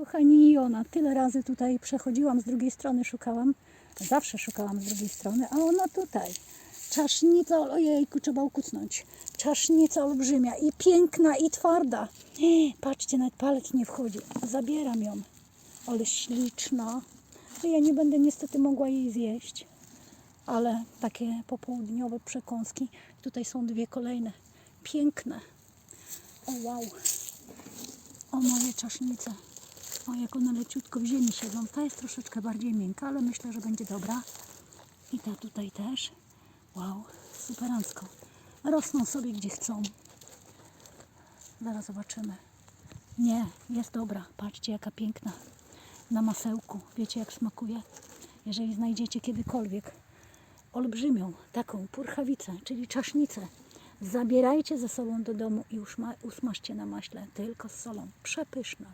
Kochani Iona, tyle razy tutaj przechodziłam, z drugiej strony szukałam. Zawsze szukałam z drugiej strony, a ona tutaj. Czasznica, ojejku, trzeba ukucnąć. Czasznica olbrzymia i piękna i twarda. Patrzcie, nawet palec nie wchodzi. Zabieram ją. Ale śliczna. Ja nie będę niestety mogła jej zjeść. Ale takie popołudniowe przekąski. Tutaj są dwie kolejne. Piękne. O wow. O moje czasznice. O jak one leciutko w ziemi siedzą. Ta jest troszeczkę bardziej miękka, ale myślę, że będzie dobra. I ta tutaj też. Wow, superancko. Rosną sobie gdzie chcą. Zaraz zobaczymy. Nie, jest dobra. Patrzcie jaka piękna. Na masełku. Wiecie jak smakuje? Jeżeli znajdziecie kiedykolwiek olbrzymią taką purchawicę, czyli czasznicę, zabierajcie ze sobą do domu i usmażcie na maśle, tylko z solą. Przepyszna.